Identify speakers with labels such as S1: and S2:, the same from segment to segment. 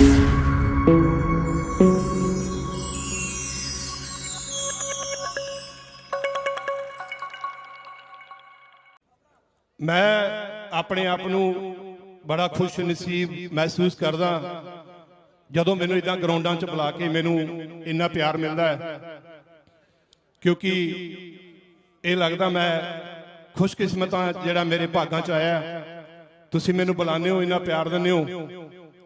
S1: ਮੈਂ ਆਪਣੇ ਆਪ ਨੂੰ ਬੜਾ ਖੁਸ਼ ਨਸੀਬ ਮਹਿਸੂਸ ਕਰਦਾ ਜਦੋਂ ਮੈਨੂੰ ਇਦਾਂ ਗਰਾਊਂਡਾਂ 'ਚ ਬੁਲਾ ਕੇ ਮੈਨੂੰ ਇੰਨਾ ਪਿਆਰ ਮਿਲਦਾ ਹੈ, ਕਿਉਂਕਿ ਇਹ ਲੱਗਦਾ ਮੈਂ ਖੁਸ਼ਕਿਸਮਤਾਂ ਜਿਹੜਾ ਮੇਰੇ ਭਾਗਾਂ 'ਚ ਆਇਆ ਤੁਸੀਂ ਮੈਨੂੰ ਬੁਲਾਉਂਦੇ ਹੋ, ਇੰਨਾ ਪਿਆਰ ਦਿੰਦੇ ਹੋ।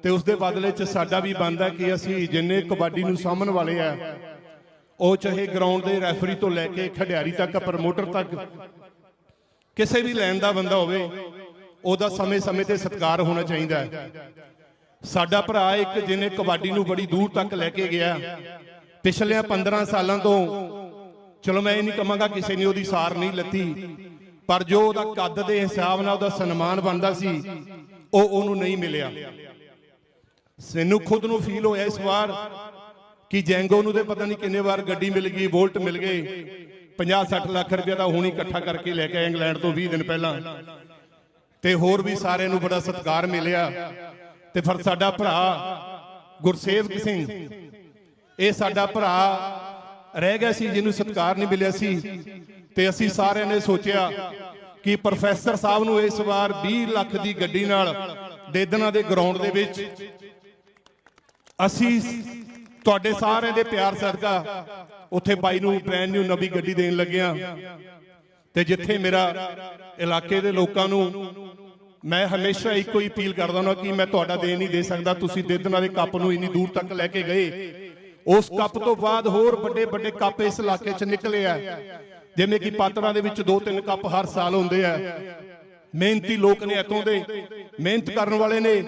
S1: ਤੇ ਉਸ ਦੇ ਬਦਲੇ 'ਚ ਸਾਡਾ ਵੀ ਬਣਦਾ ਕਿ ਅਸੀਂ ਜਿੰਨੇ ਕਬੱਡੀ ਨੂੰ ਸਾਹਮਣ ਵਾਲੇ ਆ, ਉਹ ਚਾਹੇ ਗਰਾਊਂਡ ਦੇ ਰੈਫਰੀ ਤੋਂ ਲੈ ਕੇ ਖਿਡਾਰੀ ਤੱਕ ਪ੍ਰਮੋਟਰ ਤੱਕ, ਕਿਸੇ ਵੀ ਲੈਣ ਦਾ ਬੰਦਾ ਹੋਵੇ, ਉਹਦਾ ਸਮੇਂ-ਸਮੇਂ ਤੇ ਸਤਿਕਾਰ ਹੋਣਾ ਚਾਹੀਦਾ ਹੈ। ਸਾਡਾ ਭਰਾ ਇੱਕ ਜਿਹਨੇ ਕਬੱਡੀ ਨੂੰ ਬੜੀ ਦੂਰ ਤੱਕ ਲੈ ਕੇ ਗਿਆ ਪਿਛਲੇ 15 ਸਾਲਾਂ ਤੋਂ, ਚਲੋ ਮੈਂ ਇਹ ਨਹੀਂ ਕਹਾਂਗਾ ਕਿਸੇ ਨੇ ਉਹਦੀ ਸਾਰ ਨਹੀਂ ਲੱਤੀ, ਪਰ ਜੋ ਉਹਦਾ ਕੱਦ ਦੇ ਹਿਸਾਬ ਨਾਲ ਉਹਦਾ ਸਨਮਾਨ ਬਣਦਾ ਸੀ, ਉਹ ਉਹਨੂੰ ਨਹੀਂ ਮਿਲਿਆ। ਮੈਨੂੰ ਖੁਦ ਨੂੰ ਫੀਲ ਹੋਇਆ ਇਸ ਵਾਰ ਕਿ ਜੈਂਗੋ ਨੂੰ ਤੇ ਪਤਾ ਨਹੀਂ ਕਿੰਨੇ ਵਾਰ ਗੱਡੀ ਮਿਲ ਗਈ ਵੋਲਟ ਮਿਲ ਗਏ। 50 60 ਲੱਖ ਰੁਪਏ ਦਾ ਹੁਣੀ ਇਕੱਠਾ ਕਰਕੇ ਲੈ ਕੇ ਆਏ ਇੰਗਲੈਂਡ ਤੋਂ 20 ਦਿਨ ਪਹਿਲਾਂ। ਤੇ ਹੋਰ ਵੀ ਸਾਰਿਆਂ ਨੂੰ ਬੜਾ ਸਤਿਕਾਰ ਮਿਲਿਆ। ਤੇ ਫਿਰ ਸਾਡਾ ਭਰਾ ਗੁਰਸੇਵਕ ਸਿੰਘ, ਇਹ ਸਾਡਾ ਭਰਾ ਰਹਿ ਗਿਆ ਸੀ, ਜਿਹਨੂੰ ਸਤਿਕਾਰ ਨਹੀਂ ਮਿਲਿਆ ਸੀ। ਤੇ ਅਸੀਂ ਸਾਰਿਆਂ ਨੇ ਸੋਚਿਆ ਕਿ ਪ੍ਰੋਫੈਸਰ ਸਾਹਿਬ ਨੂੰ ਇਸ ਵਾਰ 20 ਲੱਖ ਦੀ ਗੱਡੀ ਨਾਲ ਦੇਦਨਾ ਦੇ ਗਰਾਊਂਡ ਦੇ ਵਿੱਚ ਅਸੀਂ ਤੁਹਾਡੇ ਸਾਰਿਆਂ ਦੇ ਪਿਆਰ ਸਦਕਾ ਉੱਥੇ ਬਾਈ ਨੂੰ ਬ੍ਰੈਂਡ ਨਿਊ ਨਵੀਂ ਗੱਡੀ ਦੇਣ ਲੱਗਿਆ। ਤੇ ਜਿੱਥੇ ਮੇਰਾ ਇਲਾਕੇ ਦੇ ਲੋਕਾਂ ਨੂੰ ਮੈਂ ਹਮੇਸ਼ਾ ਇੱਕੋ ਹੀ ਅਪੀਲ ਕਰਦਾ ਹਾਂ ਕਿ ਮੈਂ ਤੁਹਾਡਾ ਦੇ ਨਹੀਂ ਦੇ ਸਕਦਾ, ਤੁਸੀਂ ਦੇਦਨਾ ਦੇ ਕੱਪ ਨੂੰ ਇੰਨੀ ਦੂਰ ਤੱਕ ਲੈ ਕੇ ਗਏ। ਉਸ ਕੱਪ ਤੋਂ ਬਾਅਦ ਹੋਰ ਵੱਡੇ ਵੱਡੇ ਕੱਪ ਇਸ ਇਲਾਕੇ 'ਚ ਨਿਕਲੇ ਆ। ਜਿਵੇਂ ਕਿ ਪਾਤੜਾਂ ਦੇ ਵਿੱਚ ਦੋ ਤਿੰਨ ਕੱਪ ਹਰ ਸਾਲ ਹੁੰਦੇ ਆ। ਮਿਹਨਤੀ ਲੋਕ ਨੇ ਇੱਥੋਂ ਦੇ। ਮਿਹਨਤ ਕਰਨ ਵਾਲੇ ਨੇ।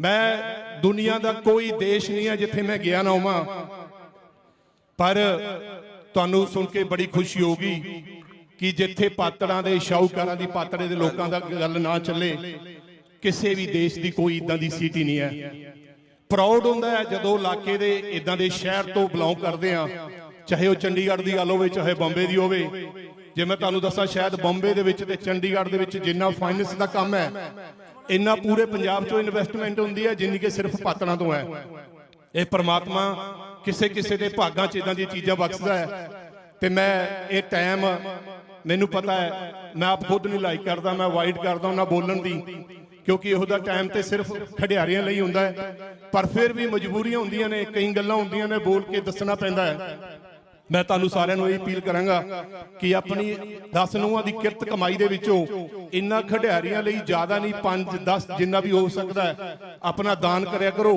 S1: ਮੈਂ ਦੁਨੀਆ ਦਾ ਕੋਈ ਦੇਸ਼ ਨਹੀਂ ਹੈ ਜਿੱਥੇ ਮੈਂ ਗਿਆ ਨਾ ਹੋਵਾਂ। ਪਰ ਤੁਹਾਨੂੰ ਸੁਣ ਕੇ ਬੜੀ ਖੁਸ਼ੀ ਹੋਗੀ ਕਿ ਜਿੱਥੇ ਪਾਤੜਾਂ ਦੇ, ਸ਼ਾਹੂਕਾਰਾਂ ਦੀ ਪਾਤੜੇ ਦੇ ਲੋਕਾਂ ਦਾ ਗੱਲ ਨਾ ਚੱਲੇ, ਕਿਸੇ ਵੀ ਦੇਸ਼ ਦੀ ਕੋਈ ਇਦਾਂ ਦੀ ਸਿਟੀ ਨਹੀਂ ਹੈ। ਪ੍ਰਾਊਡ ਹੁੰਦਾ ਹੈ ਜਦੋਂ ਇਲਾਕੇ ਦੇ, ਇਦਾਂ ਦੇ ਸ਼ਹਿਰ ਤੋਂ ਬਿਲੋਂਗ ਕਰਦੇ ਆ ਚਾਹੇ ਉਹ ਚੰਡੀਗੜ੍ਹ ਦੀ ਗੱਲ ਹੋਵੇ, ਚਾਹੇ ਬੰਬੇ ਦੀ ਹੋਵੇ। ਜੇ ਮੈਂ ਤੁਹਾਨੂੰ ਦੱਸਾਂ, ਸ਼ਾਇਦ ਬੰਬੇ ਦੇ ਵਿੱਚ ਤੇ ਚੰਡੀਗੜ੍ਹ ਦੇ ਵਿੱਚ ਜਿੰਨਾ ਫਾਈਨੈਂਸ ਦਾ ਕੰਮ ਹੈ, ਇੰਨਾ ਪੂਰੇ ਪੰਜਾਬ 'ਚੋਂ ਇਨਵੈਸਟਮੈਂਟ ਹੁੰਦੀ ਹੈ, ਜਿੰਨੀ ਕਿ ਸਿਰਫ ਪਾਤੜਾਂ ਤੋਂ ਹੈ। ਇਹ ਪਰਮਾਤਮਾ ਕਿਸੇ ਕਿਸੇ ਦੇ ਭਾਗਾਂ 'ਚ ਇਦਾਂ ਦੀਆਂ ਚੀਜ਼ਾਂ ਬਖਸ਼ਦਾ ਹੈ। ਤੇ ਮੈਂ ਇਹ ਟਾਈਮ ਮੈਨੂੰ ਪਤਾ ਹੈ, ਮੈਂ ਆਪ ਖੁਦ ਨਹੀਂ ਲਾਈਕ ਕਰਦਾ, ਮੈਂ ਅਵਾਇਡ ਕਰਦਾ ਉਹਨਾਂ ਬੋਲਣ ਦੀ, ਕਿਉਂਕਿ ਇਹੋ ਦਾ ਟਾਈਮ ਤੇ ਸਿਰਫ ਖਿਡਾਰੀਆਂ ਲਈ ਹੁੰਦਾ ਹੈ। ਪਰ ਫਿਰ ਵੀ ਮਜਬੂਰੀਆਂ ਹੁੰਦੀਆਂ ਨੇ, ਕਈ ਗੱਲਾਂ ਹੁੰਦੀਆਂ ਨੇ, ਬੋਲ ਕੇ ਦੱਸਣਾ ਪੈਂਦਾ ਹੈ। ਮੈਂ ਤੁਹਾਨੂੰ ਸਾਰਿਆਂ ਨੂੰ ਇਹ ਅਪੀਲ ਕਰਾਂਗਾ ਕਿ ਆਪਣੀ 10 ਨੂੰਹਾਂ ਦੀ ਕਿਰਤ ਕਮਾਈ ਦੇ ਵਿੱਚੋਂ ਇੰਨਾ ਖਿਡਾਰੀਆਂ ਲਈ ਜ਼ਿਆਦਾ ਨਹੀਂ 5 10 ਜਿੰਨਾ ਵੀ ਹੋ ਸਕਦਾ ਹੈ, ਆਪਣਾ ਦਾਨ ਕਰਿਆ ਕਰੋ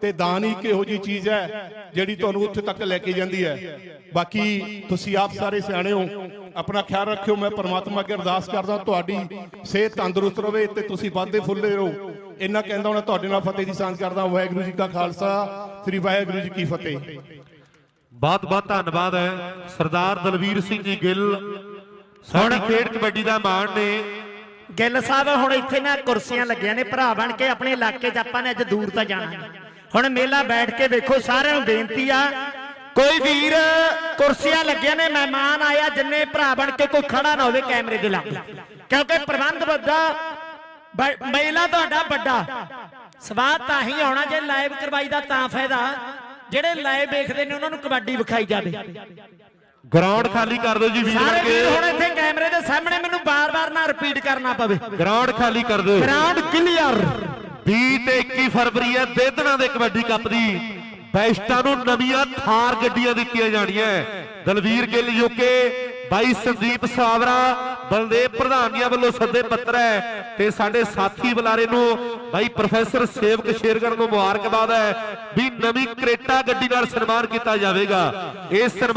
S1: ਤੇ ਦਾਨ ਹੀ ਇੱਕ ਇਹੋ ਜੀ ਚੀਜ਼ ਹੈ ਜਿਹੜੀ ਤੁਹਾਨੂੰ ਉੱਥੇ ਤੱਕ ਲੈ ਕੇ ਜਾਂਦੀ ਹੈ। ਬਾਕੀ ਤੁਸੀਂ ਆਪ ਸਾਰੇ ਸਿਆਣੇ ਹੋ, ਆਪਣਾ ਖਿਆਲ ਰੱਖਿਓ, ਮੈਂ ਪਰਮਾਤਮਾ ਅੱਗੇ ਅਰਦਾਸ ਕਰਦਾ, ਤੁਹਾਡੀ ਸਿਹਤ ਤੰਦਰੁਸਤ ਰਹੇ ਤੇ ਤੁਸੀਂ ਵਾਧੇ ਫੁੱਲਦੇ ਰਹੋ। ਇੰਨਾ ਕਹਿੰਦਾ ਹੁਣ ਤੁਹਾਡੇ ਨਾਲ ਫਤਿਹ ਦੀ ਸਾਂਝ ਕਰਦਾ, ਵਾਹਿਗੁਰੂ ਜੀ ਕਾ ਖਾਲਸਾ, ਸ੍ਰੀ ਵਾਹਿਗੁਰੂ ਜੀ ਕੀ ਫਤਿਹ।
S2: ਬਹੁਤ ਬਹੁਤ ਧੰਨਵਾਦ ਹੈ। ਸਰਦਾਰ ਦਲਵੀਰ ਸਿੰਘ ਜੀ ਗਿੱਲ ਸਾਡੀ ਖੇਡ ਕਬੱਡੀ ਦਾ ਮਾਣ ਨੇ।
S3: ਗਿੱਲ ਸਾਹਿਬ, ਹੁਣ ਇੱਥੇ ਨਾ ਕੁਰਸੀਆਂ ਲੱਗੀਆਂ ਨੇ, ਭਰਾ ਬਣ ਕੇ ਆਪਣੇ ਇਲਾਕੇ 'ਚ ਆਪਾਂ ਨੇ ਅੱਜ ਦੂਰ ਤਾਂ ਜਾਣਾ ਹੁਣ ਮੇਲਾ ਬੈਠ ਕੇ ਵੇਖੋ, ਸਾਰਿਆਂ ਨੂੰ ਬੇਨਤੀ ਆ। ਕੋਈ ਵੀਰ, ਕੁਰਸੀਆਂ ਲੱਗੀਆਂ ਨੇ, ਮਹਿਮਾਨ ਆਇਆ, ਜਿੰਨੇ ਭਰਾ ਬਣ ਕੇ ਕੋਈ ਖੜਾ ਨਾ ਹੋਵੇ ਕੈਮਰੇ ਦੇ ਲਾਗੇ। ਕਿਉਂਕਿ ਪ੍ਰਬੰਧ ਵੱਡਾ ਮੇਲਾ ਤੁਹਾਡਾ ਵੱਡਾ। ਸਵਾਦ ਤਾਂ ਹੀ ਆਉਣਾ ਜੇ ਲਾਈਵ ਕਰਵਾਈ ਦਾ ਤਾਂ ਫਾਇਦਾ। ਜਿਹੜੇ ਲਾਈਵ ਵੇਖਦੇ ਨੇ ਉਹਨਾਂ ਨੂੰ ਕਬੱਡੀ ਵਿਖਾਈ ਜਾਵੇ।
S2: ਗਰਾਊਂਡ ਖਾਲੀ ਕਰ ਦਿਓ ਜੀ ਵੀਰ
S3: ਸਾਰੇ ਵੀਰ ਹੁਣ ਇੱਥੇ ਕੈਮਰੇ ਦੇ ਸਾਹਮਣੇ ਮੈਨੂੰ ਬਾਰ-ਬਾਰ ਨਾ ਰਿਪੀਟ ਕਰਨਾ ਪਵੇ।
S2: ਗਰਾਊਂਡ ਖਾਲੀ ਕਰ ਦਿਓ।
S3: ਗਰਾਊਂਡ ਕਲੀਅਰ
S2: 20 ਤੇ 21 ਫਰਵਰੀ ਹੈ ਦੇਦਣਾ ਦੇ ਕਬੱਡੀ ਕੱਪ ਦੀ। ਬੈਸਟਾਂ ਨੂੰ ਨਵੀਆਂ ਥਾਰ ਗੱਡੀਆਂ ਦਿੱਤੀਆਂ ਜਾਣੀਆਂ। ਦਲਵੀਰ ਗਿੱਲ ਯੂਕੇ ਬਾਈ ਸੰਦੀਪ ਸਾਵਰਾ ਬਲਦੇਵ ਪ੍ਰਧਾਨੀਆਂ ਵੱਲੋਂ ਸੱਦੇ ਪੱਤਰ ਹੈ ਤੇ ਸਾਡੇ ਸਾਥੀ ਬੁਲਾਰੇ ਨੂੰ ਭਾਈ ਪ੍ਰੋਫੈਸਰ ਸੇਵਕ ਸ਼ੇਰਗੜ ਨੂੰ ਮੁਬਾਰਕਬਾਦ ਹੈ ਵੀ ਨਵੀਂ ਕਰੇਟਾ ਗੱਡੀ ਨਾਲ ਸਨਮਾਨ ਕੀਤਾ ਜਾਵੇਗਾ। ਇਹ ਸਨਮਾਨ